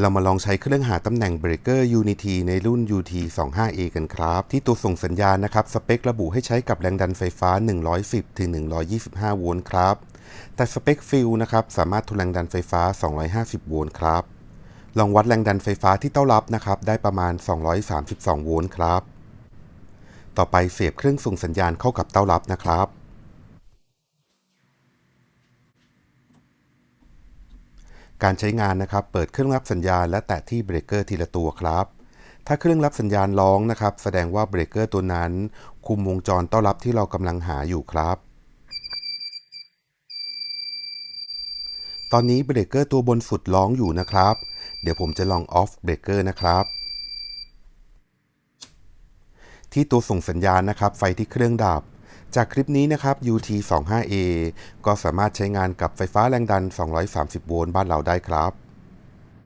เรามาลองใช้เครื่องหาตำแหน่งเบรกเกอร์ Unity ในรุ่น UT 25A กันครับ ที่ตัวส่งสัญญาณนะครับ สเปคระบุให้ใช้กับแรงดันไฟฟ้า 110 ถึง 125 โวลต์ครับ แต่สเปคฟิลนะครับ สามารถทนแรงดันไฟฟ้า 250 โวลต์ครับ ลองวัดแรงดันไฟฟ้าที่เต้ารับนะครับ ได้ประมาณ 232 โวลต์ครับ ต่อไปเสียบเครื่องส่งสัญญาณเข้ากับเต้ารับนะครับ การใช้งานนะครับเปิดเครื่องรับสัญญาณและแตะที่เบรกเกอร์ทีละตัวครับ ถ้าเครื่องรับสัญญาณร้องนะครับ แสดงว่าเบรกเกอร์ตัวนั้น คุมวงจรต้อนรับที่เรากำลังหาอยู่ครับ ตอนนี้เบรกเกอร์ตัวบนสุดร้องอยู่นะครับ เดี๋ยวผมจะลองออฟเบรกเกอร์นะครับที่ตัวส่งสัญญาณนะครับ ไฟที่เครื่องดับ จากคลิปนี้นะครับ UT25A ก็สามารถใช้งานกับไฟฟ้าแรงดัน 230 โวลต์บ้านเราได้ครับ